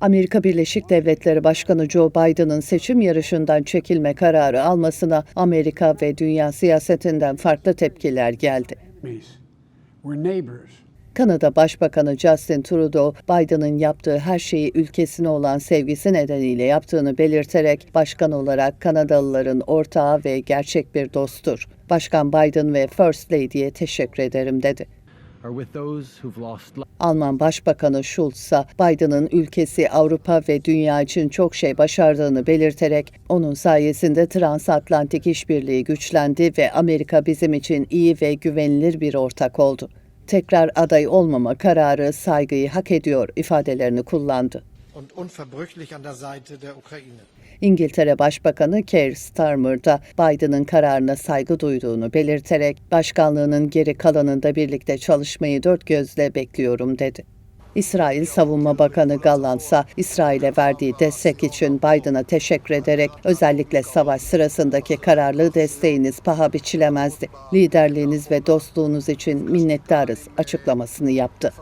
Amerika Birleşik Devletleri Başkanı Joe Biden'ın seçim yarışından çekilme kararı almasına Amerika ve dünya siyasetinden farklı tepkiler geldi. Kanada Başbakanı Justin Trudeau, Biden'ın yaptığı her şeyi ülkesine olan sevgisi nedeniyle yaptığını belirterek başkan olarak Kanadalıların ortağı ve gerçek bir dosttur. Başkan Biden ve First Lady'ye teşekkür ederim dedi. Alman Başbakanı Schulz ise Biden'ın ülkesi Avrupa ve dünya için çok şey başardığını belirterek onun sayesinde transatlantik işbirliği güçlendi ve Amerika bizim için iyi ve güvenilir bir ortak oldu. Tekrar aday olmama kararı saygıyı hak ediyor ifadelerini kullandı. Und unverbrüchlich an der Seite der Ukraine. İngiltere Başbakanı Keir Starmer da Biden'ın kararına saygı duyduğunu belirterek başkanlığının geri kalanında birlikte çalışmayı dört gözle bekliyorum dedi. İsrail Savunma Bakanı Gallant ise İsrail'e verdiği destek için Biden'a teşekkür ederek özellikle savaş sırasındaki kararlı desteğiniz paha biçilemezdi. Liderliğiniz ve dostluğunuz için minnettarız açıklamasını yaptı.